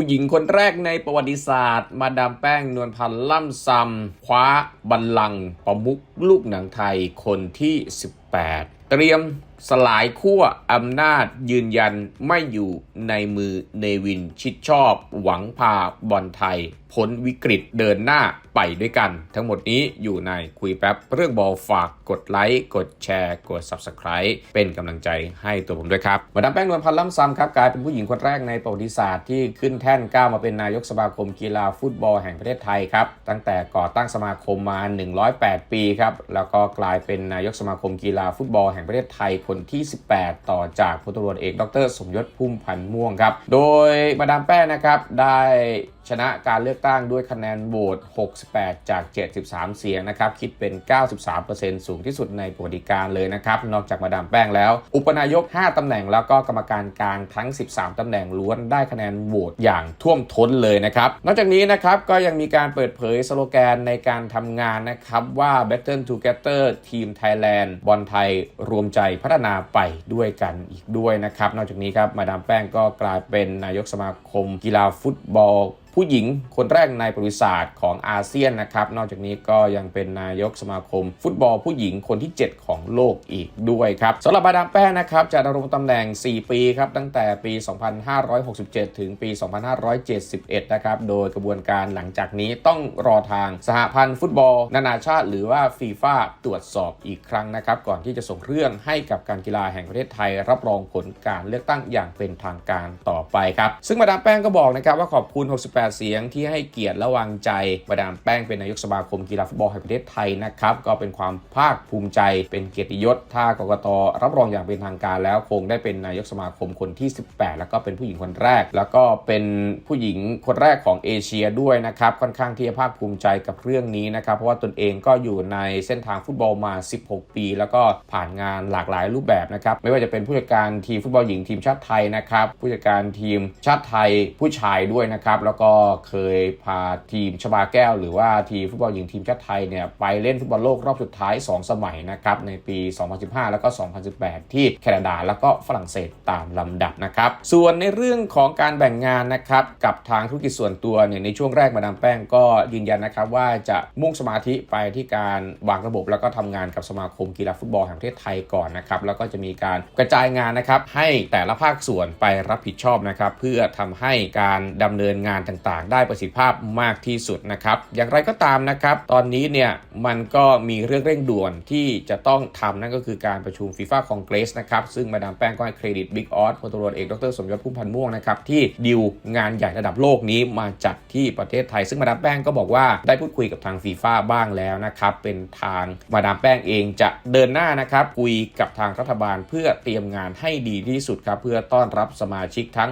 ผู้หญิงคนแรกในประวัติศาสตร์ มาดามแป้งนวลพันธ์ล่ำซำคว้าบัลลังก์ประมุกลูกหนังไทยคนที่ 18 เตรียมสลายขั้วอำนาจยืนยันไม่อยู่ในมือเนวินชิดชอบ หวังพาบอลไทยพ้นวิกฤตเดินหน้าไปด้วยกัน ทั้งหมดนี้อยู่ในคุยแป๊บเรื่องบอลฝากกดไลค์ กดแชร์ กด Subscribe เป็นกำลังใจให้ตัวผมด้วยครับมาดามแป้งนวลพันธ์ล่ำซ้ำครับกลายเป็นผู้หญิงคนแรกในประวัติศาสตร์ที่ขึ้นแท่นก้าวมาเป็นนายกสมาคมกีฬาฟุตบอลแห่งประเทศไทยครับ ตั้งแต่ก่อตั้งสมาคมมา 108 ปีครับ แล้วก็กลายเป็นนายกสมาคมกีฬาฟุตบอลแห่งประเทศไทยคนที่ 18 ต่อจากพลตำรวจเอกดร สมยศพุ่มพันธ์ม่วงครับ โดยมาดามแป้งนะครับได้ ชนะการเลือกตั้งด้วยคะแนนโหวต 68 จาก 73 เสียงนะครับคิดเป็น 93%สูงที่สุดในประวัติการเลยนะครับนอกจากมาดามแป้งแล้ว อุปนายก 5 ตำแหน่งแล้วก็กรรมการกลางทั้ง 13 ตำแหน่งล้วนได้คะแนนโหวตอย่างท่วมท้นเลยนะครับนอกจากนี้นะครับก็ยังมีการเปิดเผยสโลแกนในการทำงานนะครับว่า Battle Together Team Thailand บอลไทยรวมใจพัฒนาไปด้วยกันอีกด้วยนะครับนอกจากนี้ครับมาดามแป้งก็กลายเป็นนายกสมาคมกีฬาฟุตบอลผู้หญิงคนแรกในประวัติศาสตร์ของอาเซียนนะครับ นอกจากนี้ก็ยังเป็นนายกสมาคม ฟุตบอลผู้หญิงคนที่ 7 ของโลกอีกด้วยครับสำหรับมาดามแป้งนะครับจะดำรงตำแหน่ง 4 ปีครับตั้งแต่ปี 2567 ถึงปี 2571 นะครับโดยกระบวนการหลังจากนี้ต้องรอทางสหพันธ์ฟุตบอล นานาชาติ หรือว่าฟีฟ่าตรวจสอบอีกครั้งนะครับก่อนที่จะส่งเรื่องให้กับการกีฬาแห่งประเทศไทย รับรองผลการเลือกตั้งอย่างเป็นทางการต่อไปครับซึ่งมาดามแป้งก็บอกนะครับว่าขอบคุณ 68เสียงที่ให้เกียรติและวางใจมาดามแป้งเป็นนายกสมาคมกีฬาฟุตบอลแห่งประเทศไทยนะครับก็เป็นความภาคภูมิใจเป็นเกียรติยศ ถ้ากกตรับรองอย่างเป็นทางการแล้วคงได้เป็นนายกสมาคมคนที่ 18 แล้วก็เป็นผู้หญิงคนแรก แล้วก็เป็นผู้หญิงคนแรกของเอเชียด้วยนะครับค่อนข้างที่จะภาคภูมิใจกับเรื่องนี้นะครับเพราะว่าตนเองก็อยู่ในเส้นทางฟุตบอลมา 16 ปี แล้วก็ผ่านงานหลากหลายรูปแบบนะครับไม่ว่าจะเป็นผู้จัดการทีมฟุตบอลหญิงทีมชาติไทยนะครับผู้จัดการทีมชาติไทยผู้ชายด้วยนะครับแล้วก็เคยพาทีมชบาแก้ว หรือว่าทีมฟุตบอลหญิงทีมชาติไทยเนี่ยไปเล่นฟุตบอลโลกรอบสุดท้าย 2 สมัยนะครับในปี 2015 แล้วก็ 2018 ที่แคนาดาแล้วก็ฝรั่งเศสตามลำดับนะครับส่วนในเรื่องของการแบ่งงานนะครับกับทางธุรกิจส่วนตัวเนี่ยในช่วงแรกมาดามแป้งก็ยืนยันนะครับว่าจะมุ่งสมาธิไปที่การวางระบบ แล้วก็ทำงานกับสมาคมกีฬาฟุตบอลแห่งประเทศไทยก่อนนะครับแล้วก็จะมีการกระจายงานนะครับให้แต่ละภาคส่วนไปรับผิดชอบนะครับเพื่อทำให้การดำเนินงานต่างๆ ได้ประสิทธิภาพมากที่สุดนะครับ อย่างไรก็ตามนะครับ ตอนนี้เนี่ยมันก็มีเรื่องเร่งด่วนที่จะต้องทำนั่นก็คือการประชุมฟีฟ่าคองเกรสนะครับ ซึ่งมาดามแป้งก็ให้เครดิตบิ๊กออสพลตำรวจเอกดรสมยศพุ่มพันธ์ม่วงนะครับ ที่ดิวงานใหญ่ระดับโลกนี้มาจัดที่ประเทศไทย ซึ่งมาดามแป้งก็บอกว่าได้พูดคุยกับทางฟีฟ่าบ้างแล้วนะครับ เป็นทางมาดามแป้งเองจะเดินหน้านะครับคุยกับทางรัฐบาลเพื่อเตรียมงานให้ดีที่สุดครับเพื่อต้อนรับสมาชิกทั้ง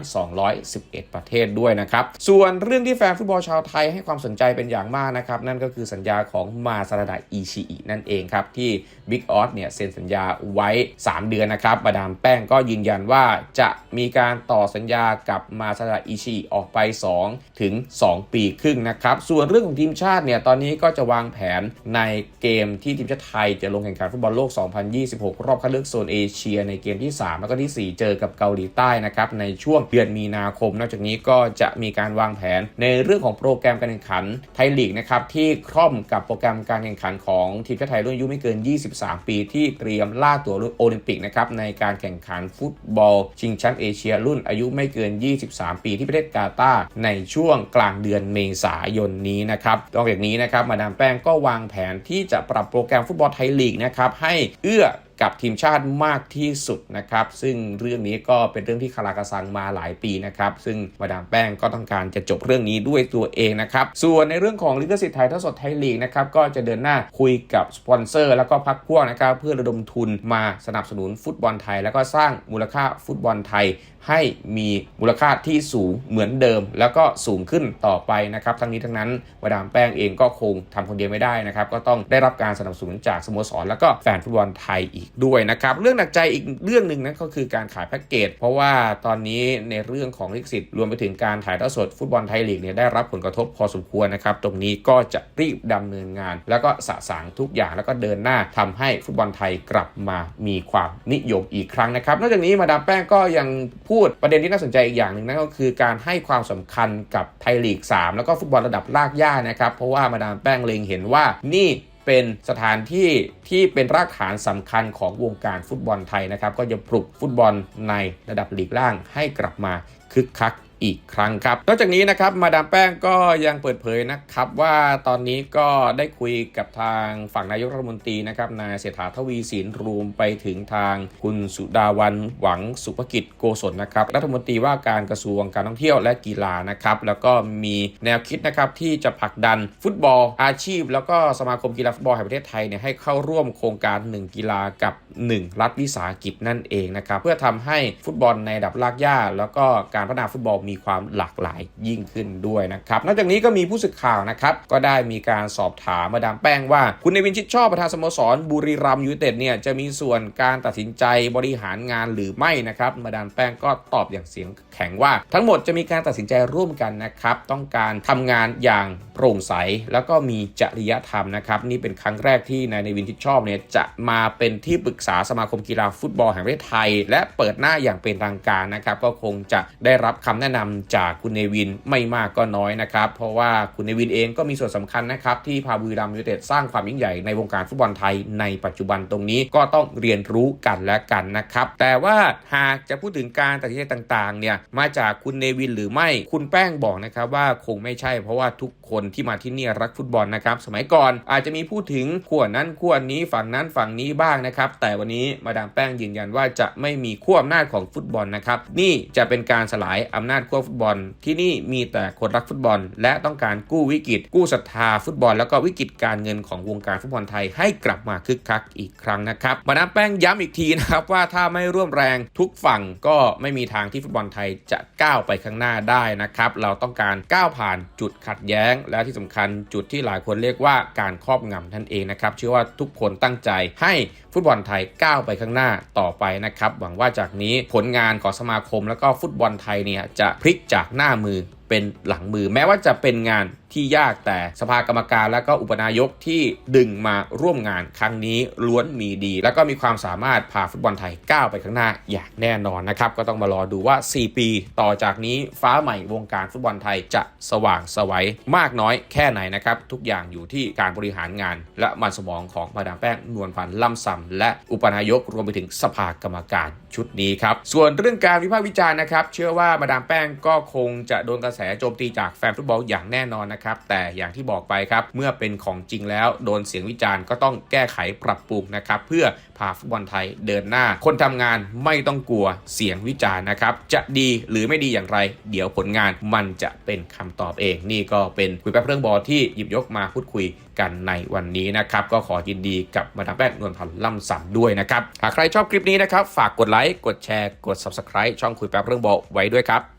211 ประเทศด้วยนะครับ ส่วนเรื่องที่แฟนฟุตบอลชาวไทยให้ความสนใจเป็นอย่างมากนะครับ นั่นก็คือสัญญาของมาซาดาอิชิอินั่นเองครับ ที่บิ๊กออสเนี่ยเซ็นสัญญาไว้ 3 เดือนนะครับมาดามแป้งก็ยืนยันว่าจะมีการต่อสัญญากับมาซาดาอิชิออกไป 2 ถึง 2 ปีครึ่งนะครับ ส่วนเรื่องของทีมชาติเนี่ยตอนนี้ก็จะวางแผนในเกมที่ทีมชาติไทยจะลงแข่งขันฟุตบอลโลก 2026 รอบคัดเลือกโซนเอเชียในเกมที่ 3 แล้วก็ที่ 4 เจอกับเกาหลีใต้นะครับในช่วงเดือนมีนาคม นอกจากนี้ก็จะมีการวางแผนในเรื่องของโปรแกรมการแข่งขันไทยลีกนะครับที่คร่อมกับโปรแกรมการแข่งขันของทีมชาติไทยรุ่นอายุไม่เกิน 23 ปีที่เตรียมล่าตัวโอลิมปิกนะครับในการแข่งขันฟุตบอล ชิงแชมป์เอเชียรุ่นอายุไม่เกิน 23 ปีที่ประเทศกาตาร์ในช่วงกลางเดือนเมษายนนี้นะครับนอกจากนี้นะครับมาดามแป้งก็วางแผนที่จะปรับโปรแกรมฟุตบอลไทยลีกนะครับให้เอื้อ กับทีมชาติมากที่สุดนะครับ ซึ่งเรื่องนี้ก็เป็นเรื่องที่คาราคาซังมาหลายปีนะครับ ซึ่งมาดามแป้งก็ต้องการจะจบเรื่องนี้ด้วยตัวเองนะครับ ส่วนในเรื่องของลิขสิทธิ์ไทยทอดสดไทยลีกนะครับ ก็จะเดินหน้าคุยกับสปอนเซอร์ แล้วก็พักพวกนะครับ เพื่อระดมทุนมาสนับสนุนฟุตบอลไทย แล้วก็สร้างมูลค่าฟุตบอลไทย ให้มีมูลค่าที่สูงเหมือนเดิม แล้วก็สูงขึ้นต่อไปนะครับ ทั้งนี้ทั้งนั้นมาดามแป้งเองก็คงทำคนเดียวไม่ได้นะครับ ก็ต้องได้รับการสนับสนุนจากสโมสรแล้วก็แฟนฟุตบอลไทยอีกกด้วยนะครับ เรื่องหนักใจอีกเรื่องหนึ่งนะก็คือการขายแพ็กเกจ เพราะว่าตอนนี้ในเรื่องของลิขสิทธิ์รวมไปถึงการถ่ายทอดสดฟุตบอลไทยลีกเนี่ยได้รับผลกระทบพอสมควรนะครับ ตรงนี้ก็จะรีบดำเนินงาน แล้วก็สะสางทุกอย่างแล้วก็เดินหน้าทำให้ฟุตบอลไทยกลับมามีความนิยมอีกครั้งนะครับ นอกจากนี้มาดามแป้งก็ยังพูดประเด็นที่น่าสนใจอีกอย่างหนึ่งนั่นก็คือการให้ความสำคัญกับไทยลีก 3 แล้วก็ฟุตบอลระดับลากย่านะครับ เพราะว่ามาดามแป้งเล็งเห็นว่านี่ เป็นสถานที่ที่เป็นรากฐานสำคัญของวงการฟุตบอลไทยนะครับ ก็จะปลุกฟุตบอลในระดับลีกล่างให้กลับมาคึกคัก อีกครั้งครับ นอกจากนี้นะครับมาดามแป้งก็ยังเปิดเผยนะครับว่าตอนนี้ก็ได้คุยกับทางฝั่งนายกรัฐมนตรีนะครับนายเศรษฐาทวีสินรวมไปถึงทางคุณสุดาวันหวังสุภกิจโกศลนะครับรัฐมนตรีว่าการกระทรวงการท่องเที่ยวและกีฬานะครับแล้วก็มีแนวคิดนะครับที่จะผลักดันฟุตบอลอาชีพ แล้วก็สมาคมกีฬาฟุตบอลแห่งประเทศไทยเนี่ยให้เข้าร่วมโครงการ 1 กีฬากับ 1 รัฐวิสาหกิจนั่นเองนะครับ เพื่อทำให้ฟุตบอลในระดับลากย่า แล้วก็การพัฒนาฟุตบอลมีความหลากหลายยิ่งขึ้นด้วยนะครับ นอกจากนี้ก็มีผู้สื่อข่าวนะครับ ก็ได้มีการสอบถามมาดามแป้งว่า คุณเนวินชิดชอบประธานสโมสรบุรีรัมยูเต็ดเนี่ยจะมีส่วนการตัดสินใจบริหารงานหรือไม่นะครับ มาดามแป้งก็ตอบอย่างเสียงแข็งว่า ทั้งหมดจะมีการตัดสินใจร่วมกันนะครับ ต้องการทำงานอย่างโปร่งใส แล้วก็มีจริยธรรมนะครับ นี่เป็นครั้งแรกที่นายเนวินชิดชอบเนี่ยจะมาเป็นที่ปรึกษาสมาคมกีฬาฟุตบอลแห่งประเทศไทย และเปิดหน้าอย่างเป็นทางการนะครับก็คงจะได้รับคำแนะนำจากคุณเนวินไม่มากก็น้อยนะครับเพราะว่าคุณเนวินเองก็มีส่วนสำคัญนะครับที่พาบุรีรัมย์ยูไนเต็ดสร้างความยิ่งใหญ่ในวงการฟุตบอลไทยในปัจจุบันตรงนี้ก็ต้องเรียนรู้กันและกันนะครับแต่ว่าหากจะพูดถึงการตัดสินใจต่างๆเนี่ยมาจากคุณเนวินหรือไม่คุณแป้งบอกนะครับว่าคงไม่ใช่เพราะว่าทุกคนที่มาที่นี่รักฟุตบอลนะครับสมัยก่อนอาจจะมีพูดถึงขั้วนั้นขั้วนี้ฝั่งนั้นฝั่งนี้บ้างนะครับแต่วันนี้มาดามแป้งยืนยันว่าจะไม่มีขั้วอำนาจของฟุตบอลนะครับนี่จะเป็นการสลายอำนาจขั้วฟุตบอล ที่นี่มีแต่คนรักฟุตบอล และต้องการกู้วิกฤต กู้ศรัทธาฟุตบอล แล้วก็วิกฤตการเงินของวงการฟุตบอลไทยให้กลับมาคึกคักอีกครั้งนะครับมาดามแป้งย้ำอีกทีนะครับว่าถ้าไม่ร่วมแรงทุกฝั่งก็ไม่มีทางที่ฟุตบอลไทยจะก้าวไปข้างหน้าได้นะครับเราต้องการก้าวผ่านจุดขัดแย้ง และที่สำคัญจุดที่หลายคนเรียกว่าการครอบงำนั่นเองนะครับเชื่อว่าทุกคนตั้งใจให้ ฟุตบอลไทยก้าวไปข้างหน้าต่อไปนะครับหวังว่าจากนี้ผลงานของสมาคมแล้วก็ฟุตบอลไทยเนี่ยจะพลิกจากหน้ามือเป็นหลังมือ แม้ว่าจะเป็นงานที่ยากแต่สภากรรมการและก็อุปนายกที่ดึงมาร่วมงานครั้งนี้ล้วนมีดี แล้วก็มีความสามารถพาฟุตบอลไทยก้าวไปข้างหน้าอย่างแน่นอนนะครับ ก็ต้องมารอดูว่า 4 ปีต่อจากนี้ฟ้าใหม่วงการฟุตบอลไทยจะสว่างสวัยมากน้อยแค่ไหนนะครับ ทุกอย่างอยู่ที่การบริหารงาน และมันสมองของมาดามแป้งนวลพันธ์ล่ำซำและอุปนายกรวมไปถึงสภากรรมการชุดนี้ครับส่วนเรื่องการวิพากษ์วิจารณ์นะครับเชื่อว่ามาดามแป้งก็คงจะโดนกระแสโจมตีจากแฟนฟุตบอลอย่างแน่นอนนะครับ แต่อย่างที่บอกไปครับ เมื่อเป็นของจริงแล้วโดนเสียงวิจารณ์ก็ต้องแก้ไขปรับปรุงนะครับ เพื่อพาฟุตบอลไทยเดินหน้า คนทำงานไม่ต้องกลัวเสียงวิจารณ์นะครับ จะดีหรือไม่ดีอย่างไร เดี๋ยวผลงานมันจะเป็นคำตอบเอง นี่ก็เป็นคุยแป๊บเรื่องบอลที่หยิบยกมาพูดคุยกันในวันนี้นะครับ ก็ขอยินดีกับมาดามแป้งนวลพันธ์ล่ำสัมด้วยนะครับ หากใครชอบคลิปนี้นะครับ ฝากกดไลค์ กดแชร์ กด subscribe ช่องคุยแป๊บเรื่องบอลไว้ด้วยครับ